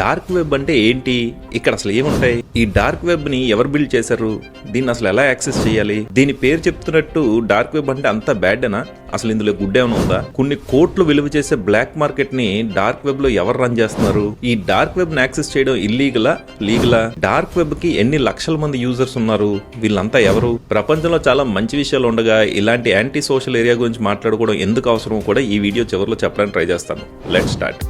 Dark web అంటే ఏంటి ఇక్కడ అసలు ఏముంటాయి ఈ డార్క్ వెబ్ ని ఎవరు బిల్డ్ చేశారు దీన్ని అసలు ఎలా యాక్సెస్ చేయాలి దీని పేరు చెప్తున్నట్టు డార్క్ వెబ్ అంటే అంత బ్యాడ్నా అసలు ఇందులో గుడ్ ఏమైనా ఉందా కొన్ని కోట్లు విలువ చేసే బ్లాక్ మార్కెట్ ని డార్క్ వెబ్ లో ఎవరు రన్ చేస్తున్నారు ఈ డార్క్ వెబ్ ని యాక్సెస్ చేయడం ఇల్లీగలా లీగలా డార్క్ వెబ్ కి ఎన్ని లక్షల మంది యూజర్స్ ఉన్నారు వీళ్ళంతా ఎవరు ప్రపంచంలో చాలా మంచి విషయాలు ఉండగా ఇలాంటి యాంటీ సోషల్ ఏరియా గురించి మాట్లాడుకోవడం ఎందుకు అవసరమో కూడా ఈ వీడియో చివరిలో చెప్పడానికి ట్రై చేస్తాను let start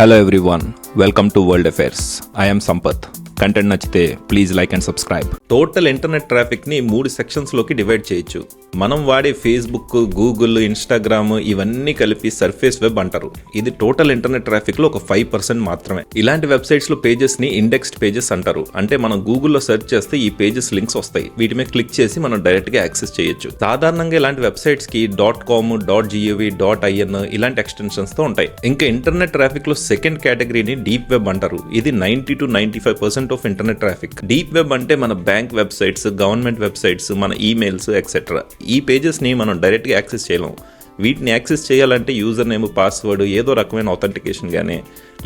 Hello everyone, welcome to World Affairs. I am Sampath. Content నచ్చితే please like and subscribe total internet traffic ని మూడు సెక్షన్స్ లోకి డివైడ్ చేయొచ్చు మనం వాడే ఫేస్బుక్ గూగుల్ ఇన్స్టాగ్రామ్ ఇవన్నీ కలిపి సర్ఫేస్ వెబ్ అంటారు ఇది టోటల్ ఇంటర్నెట్ ట్రాఫిక్లో ఒక ఫైవ్ పర్సెంట్ మాత్రమే ఇలాంటి వెబ్సైట్స్లో పేజెస్ని ఇండెక్స్డ్ పేజెస్ అంటారు అంటే మనం గూగుల్లో సెర్చ్ చేస్తే ఈ పేజెస్ లింక్స్ వస్తాయి వీటి మీద క్లిక్ చేసి మనం డైరెక్ట్గా యాక్సెస్ చేయొచ్చు సాధారణంగా ఇలాంటి వెబ్సైట్స్ కి dot com dot GOV dot IN ఇలాంటి ఎక్స్టెన్షన్స్ తో ఉంటాయి ఇంకా ఇంటర్నెట్ ట్రాఫిక్లో సెకండ్ కేటగిరీని డీప్ వెబ్ అంటారు ఇది ninety two ninety five percent percent of internet traffic deep web అంటే మన బ్యాంక్ వెబ్సైట్స్ గవర్నమెంట్ వెబ్సైట్స్ మన ఈమెయిల్స్ ఎక్సెట్రా ఈ పేజెస్ని మనం డైరెక్ట్గా యాక్సెస్ చేయలేము వీటిని యాక్సెస్ చేయాలంటే యూజర్ నేమ్ పాస్వర్డ్ ఏదో రకమైన అథెంటికేషన్ కానీ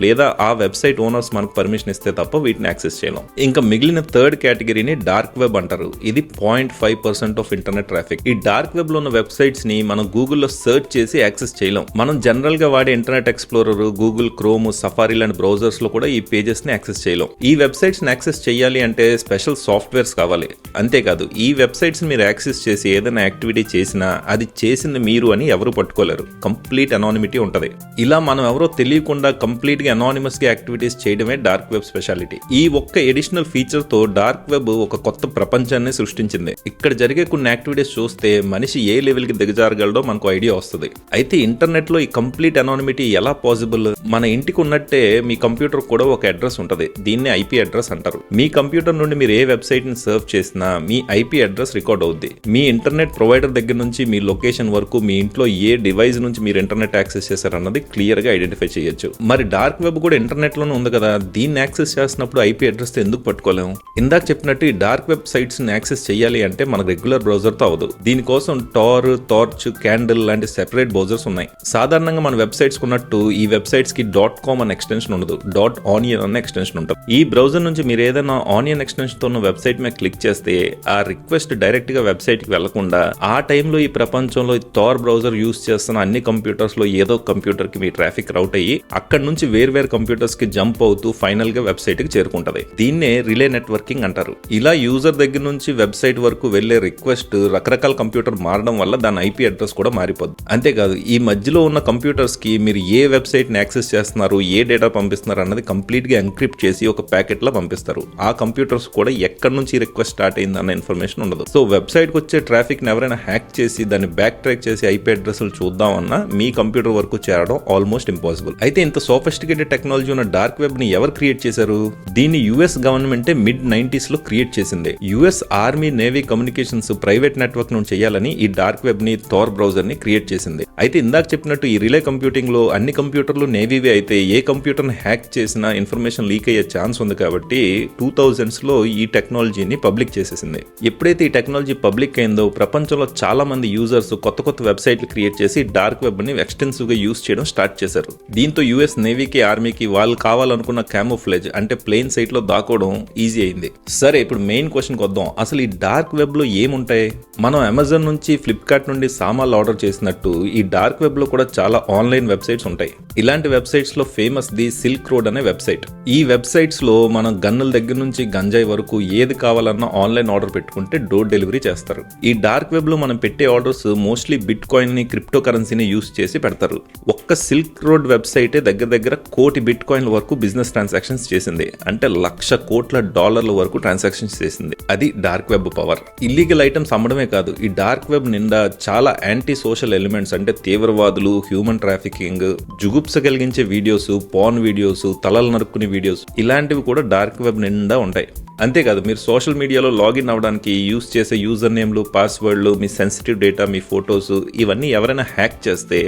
లేదా ఆ వెబ్సైట్ ఓనర్స్ మనకు పర్మిషన్ ఇస్తే తప్ప వీటిని యాక్సెస్ చేయలేం ఇంకా మిగిలిన థర్డ్ కేటగిరీని డార్క్ వెబ్ అంటారు ఇది point five percent of internet traffic ఈ డార్క్ వెబ్ లో ఉన్న వెబ్సైట్స్ ని మనం గూగుల్లో సెర్చ్ చేసి యాక్సెస్ చేయలేం మనం జనరల్ గా వాడే internet explorer Google Chrome Safari లాంటి బ్రౌజర్స్ లో కూడా ఈ పేజెస్ ని యాక్సెస్ చేయలేం ఈ వెబ్సైట్స్ ని యాక్సెస్ చేయాలి అంటే స్పెషల్ సాఫ్ట్వేర్స్ కావాలి అంతేకాదు ఈ వెబ్సైట్స్ మీరు యాక్సెస్ చేసి ఏదైనా యాక్టివిటీ చేసినా అది చేసింది మీరు అని ఎవరు పట్టుకోలేరు కంప్లీట్ అనానిమిటీ ఉంటుంది ఇలా మనం ఎవరో తెలియకుండా కంప్లీట్ గా అనానిమస్ గా యాక్టివిటీస్ చేయడమే డార్క్ వెబ్ స్పెషాలిటీ ఈ ఒక్క ఎడిషనల్ ఫీచర్ తో డార్క్ వెబ్ ఒక కొత్త ప్రపంచాన్ని సృష్టించింది ఇక్కడ జరిగే కొన్ని యాక్టివిటీస్ చూస్తే మనిషి ఏ లెవెల్ కి దిగజారగలడో మనకు ఐడియా వస్తుంది అయితే ఇంటర్నెట్ లో ఈ కంప్లీట్ అనానిమిటీ ఎలా పాసిబుల్ మన ఇంటికి ఉన్నట్టే మీ కంప్యూటర్ కూడా ఒక అడ్రస్ ఉంటుంది దీన్ని ఐపీ అడ్రస్ అంటారు మీ కంప్యూటర్ నుండి మీరు ఏ వెబ్సైట్ ని సర్వ్ చేసినా మీ ఐపీ అడ్రస్ రికార్డ్ అవుద్ది మీ ఇంటర్నెట్ ప్రొవైడర్ దగ్గర నుంచి మీ లొకేషన్ వరకు మీ ఇంట్లో ఏ డివైస్ నుంచి మీరు ఇంటర్నెట్ యాక్సెస్ చేశారన్నది గా ఐడెంటిఫై చేయొచ్చు మరి డార్క్ వెబ్ కూడా ఇంటర్నెట్ లోనే ఉంది కదా దీన్ని యాక్సెస్ చేసినప్పుడు ఐపీ అడ్రస్ ఎందుకు పట్టుకోలేము ఇందాక చెప్పినట్టు ఈ డార్క్ వెబ్ సైట్స్ని యాక్సెస్ చేయాలి అంటే మనకు రెగ్యులర్ తో అవ్వదు దీనికోసం టార్ టార్చ్ క్యాండిల్ లాంటి సెపరేట్ బ్రౌజర్స్ ఉన్నాయి సాధారణంగా మన వెబ్సైట్స్ ఉన్నట్టు ఈ వెబ్సైట్స్ కి డాట్ కామ్ అనే ఎక్స్టెన్షన్ ఉండదు డాట్ ఆనియన్ అనే ఎక్స్టెన్షన్ ఉంటుంది ఈ బ్రౌజర్ నుంచి మీరు ఏదైనా ఆనియన్ ఎక్స్టెన్షన్ తో వెబ్సైట్ మీద క్లిక్ చేస్తే ఆ రిక్వెస్ట్ డైరెక్ట్ గా వెబ్సైట్ కి వెళ్లకుండా ఆ టైంలో ఈ ప్రపంచంలో టార్ బ్రౌజర్ యూస్ చేస్తున్న అన్ని కంప్యూటర్స్లో ఏదో కంప్యూటర్కి మీ ట్రాఫిక్ రౌట్ అయ్యి అక్కడ నుంచి వేర్వేరు కంప్యూటర్స్కి జంప్ అవుతూ ఫైనల్గా వెబ్సైట్కి చేరుకుంటుంది దీన్నే రిలే నెట్వర్కింగ్ అంటారు ఇలా యూజర్ దగ్గర నుంచి వెబ్సైట్ వరకు వెళ్లే రిక్వెస్ట్ రకరకాల కంప్యూటర్ మారడం వల్ల దాని ఐపీ అడ్రస్ కూడా మారిపోద్దు అంతేకాదు ఈ మధ్యలో ఉన్న కంప్యూటర్స్కి మీరు ఏ వెబ్సైట్ని యాక్సెస్ చేస్తున్నారు ఏ డేటా పంపిస్తున్నారు అన్నది కంప్లీట్గా ఎంక్రిప్ట్ చేసి ఒక ప్యాకెట్లో పంపిస్తారు ఆ కంప్యూటర్స్ కూడా ఎక్కడి నుంచి రిక్వెస్ట్ స్టార్ట్ అయింది అన్న ఇన్ఫర్మేషన్ ఉండదు సో వెబ్సైట్కి వచ్చే ట్రాఫిక్ని ఎవరైనా హ్యాక్ చేసి దాన్ని బ్యాక్ ట్రాక్ చేసి ఐపీ అడ్రస్ చూద్దాం చూద్దామన్నా మీ కంప్యూటర్ వరకు చేరడం ఆల్మోస్ట్ ఇంపాసిబుల్ అయితే ఇంత సోఫిస్టికేటెడ్ టెక్నాలజీ ఉన్న డార్క్ వెబ్ ని ఎవరు క్రియేట్ చేశారు దీన్ని యుఎస్ గవర్నమెంటే మిడ్ నైన్టీస్ లో క్రియేట్ చేసింది US army navy communications private network నుండి చేయాలని ఈ డార్క్ వెబ్ ని థోర్ బ్రౌజర్ ని క్రియేట్ చేసింది అయితే ఇందాక చెప్పినట్టు ఈ రిలే కంప్యూటింగ్ లో అన్ని కంప్యూటర్లు నేవీవి అయితే ఏ కంప్యూటర్ని హ్యాక్ చేసినా ఇన్ఫర్మేషన్ లీక్ అయ్యే ఛాన్స్ ఉంది కాబట్టి టూ థౌజండ్స్ లో ఈ టెక్నాలజీని పబ్లిక్ చేసేసింది ఎప్పుడైతే ఈ టెక్నాలజీ పబ్లిక్ అయిందో ప్రపంచంలో చాలా మంది యూజర్స్ కొత్త కొత్త వెబ్సైట్లు క్రియేట్ చేసి డార్క్ వెబ్ని ఎక్స్టెన్సివ్గా యూస్ చేయడం స్టార్ట్ చేశారు దీంతో యూఎస్ నేవీకి ఆర్మీకి వాళ్ళు కావాలనుకున్న క్యామోఫ్లేజ్ అంటే ప్లెయిన్ సైట్లో దాకోవడం ఈజీ అయింది సరే ఇప్పుడు మెయిన్ క్వశ్చన్కి వద్దాం అసలు ఈ డార్క్ వెబ్లో ఏముంటాయి మనం అమెజాన్ నుంచి ఫ్లిప్కార్ట్ నుండి సామాన్లు ఆర్డర్ చేసినట్టు ఈ డార్క్ వెబ్లో కూడా చాలా ఆన్లైన్ వెబ్సైట్స్ ఉంటాయి ఇలాంటి వెబ్సైట్స్లో ఫేమస్ ది సిల్క్ రోడ్ అనే వెబ్సైట్ ఈ వెబ్సైట్స్లో మనం గన్నుల దగ్గర నుంచి గంజాయి వరకు ఏది కావాలన్నా ఆన్లైన్ ఆర్డర్ పెట్టుకుంటే డోర్ డెలివరీ చేస్తారు ఈ డార్క్ వెబ్ లో మనం పెట్టే ఆర్డర్స్ మోస్ట్లీ బిట్ ని క్రిప్టో కరెన్సీని యూస్ చేసి పెడతారు ఒక్క సిల్క్ రోడ్ వెబ్సైటే దగ్గర దగ్గర కోటి బిట్ కాయిన్ల వరకు బిజినెస్ ట్రాన్సాక్షన్స్ చేసింది అంటే లక్ష కోట్ల డాలర్ల వరకు ట్రాన్సాక్షన్స్ చేసింది అది dark web power illegal items అమ్మడమే కాదు ఈ డార్క్ వెబ్ నిండా చాలా యాంటీ సోషల్ ఎలిమెంట్స్ అంటే తీవ్రవాదులు హ్యూమన్ ట్రాఫికింగ్ జుగు జుగుప్స కలిగించే వీడియోస్ పాన్ వీడియోస్ తలలు నరుక్కునే వీడియోస్ ఇలాంటివి కూడా డార్క్ వెబ్ నిండా ఉంటాయి అంతేకాదు మీరు సోషల్ మీడియాలో లాగిన్ అవ్వడానికి యూస్ చేసే యూజర్ నేమ్లు పాస్వర్డ్లు మీ సెన్సిటివ్ డేటా మీ ఫొటోస్ ఇవన్నీ ఎవరైనా హ్యాక్ చేస్తే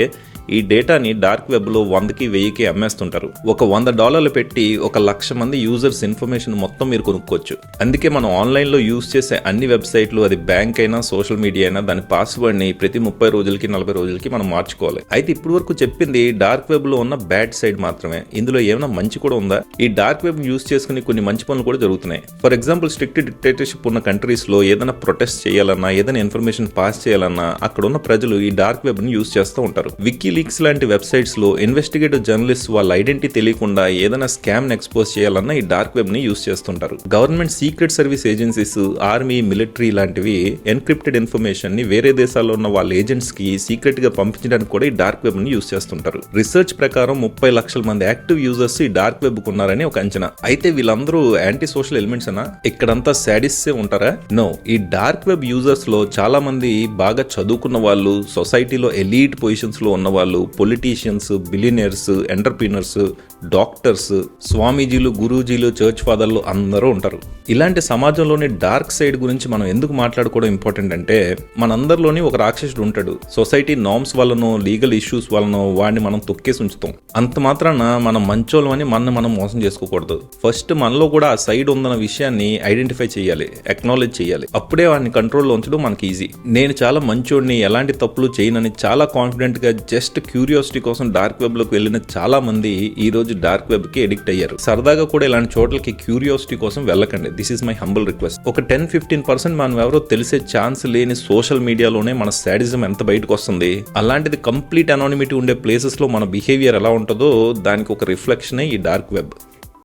ఈ డేటాని డార్క్ వెబ్లో వందకి వెయ్యికి అమ్మేస్తుంటారు ఒక వంద డాలర్లు పెట్టి ఒక లక్ష మంది యూజర్స్ ఇన్ఫర్మేషన్ మొత్తం మీరు కొనుక్కోవచ్చు అందుకే మనం ఆన్లైన్లో యూస్ చేసే అన్ని వెబ్సైట్లు అది బ్యాంక్ అయినా సోషల్ మీడియా అయినా దాని పాస్వర్డ్ని ప్రతి ముప్పై రోజులకి నలభై రోజులకి మనం మార్చుకోవాలి అయితే ఇప్పటివరకు వరకు చెప్పింది డార్క్ వెబ్లో ఉన్న బ్యాడ్ సైడ్ మాత్రమే ఇందులో ఏమైనా మంచి కూడా ఉందా ఈ డార్క్ వెబ్ యూస్ చేసుకుని కొన్ని మంచి పనులు కూడా జరుగుతున్నాయి ఫర్ ఎగ్జాంపుల్ స్ట్రిక్ట్ డిక్టేటర్షిప్ ఉన్న కంట్రీస్లో ఏదైనా ప్రొటెస్ట్ చేయాలన్నా ఏదైనా ఇన్ఫర్మేషన్ పాస్ చేయాలన్నా అక్కడ ఉన్న ప్రజలు ఈ డార్క్ వెబ్ని యూజ్ చేస్తూ ఉంటారు వికీ లీక్స్ లాంటి వెబ్సైట్స్లో ఇన్వెస్టిగేటివ్ జర్నలిస్ట్ వాళ్ళ ఐడెంటిటీ తెలియకుండా ఏదైనా స్కామ్ని ఎక్స్పోజ్ చేయాలన్నా ఈ డార్క్ వెబ్ని యూజ్ చేస్తుంటారు government secret service agencies army military లాంటివి ఎన్క్రిప్టెడ్ ఇన్ఫర్మేషన్ని వేరే దేశాల్లో ఉన్న వాళ్ళ ఏజెంట్స్కి సీక్రెట్గా పంపించడానికి కూడా ఈ డార్క్ వెబ్ని యూజ్ చేస్తుంటారు రీసెర్చ్ ప్రకారం ముప్పై లక్షల మంది యాక్టివ్ యూజర్స్ ఈ డార్క్ కు ఉన్నారని ఒక అంచనా అయితే వీళ్ళందరూ యాంటీ సోషల్ ఎలిమెంట్స్ ఆలోచించనా ఇక్కడంతా శాడిస్సే ఉంటారా నో ఈ డార్క్ వెబ్ యూజర్స్ లో చాలా మంది బాగా చదువుకున్న వాళ్ళు సొసైటీలో ఎలీట్ పొజిషన్స్ లో ఉన్న వాళ్ళు పొలిటీషియన్స్ బిలినియర్స్ ఎంటర్ప్రీనర్స్ డాక్టర్స్ స్వామీజీలు గురూజీలు చర్చ్ ఫాదర్లు అందరూ ఉంటారు ఇలాంటి సమాజంలోని డార్క్ సైడ్ గురించి మనం ఎందుకు మాట్లాడుకోవడం ఇంపార్టెంట్ అంటే మనందరిలోని ఒక రాక్షసుడు ఉంటాడు సొసైటీ నామ్స్ వల్లనో లీగల్ ఇష్యూస్ వల్లనో వాడిని మనం తొక్కేసి ఉంచుతాం అంత మాత్రాన మనం మంచోళ్ళమని మన మనం మోసం చేసుకోకూడదు ఫస్ట్ మనలో కూడా ఆ సైడ్ ఉందన్న విషయం విషయాన్ని ఐడెంటిఫై చేయాలి అక్నాలెడ్జ్ చేయాలి అప్పుడే వాడిని కంట్రోల్లో ఉంచడం మనకి ఈజీ నేను చాలా మంచోడిని ఎలాంటి తప్పులు చేయనని చాలా కాన్ఫిడెంట్గా జస్ట్ క్యూరియాసిటీ కోసం డార్క్ వెబ్ లోకి వెళ్ళిన చాలా మంది ఈ రోజు డార్క్ వెబ్కి ఎడిక్ట్ అయ్యారు సరదాగా కూడా ఇలాంటి చోట్లకి క్యూరియాసిటీ కోసం వెళ్ళకండి this is my humble request ఒక టెన్ ఫిఫ్టీన్ పర్సెంట్ మనం ఎవరో తెలిసే ఛాన్స్ లేని సోషల్ మీడియాలోనే మన సాడిజం ఎంత బయటకు వస్తుంది అలాంటిది కంప్లీట్ అనానిమిటీ ఉండే ప్లేసెస్లో మన బిహేవియర్ ఎలా ఉంటుందో దానికి ఒక రిఫ్లెక్షన్ ఈ డార్క్ వెబ్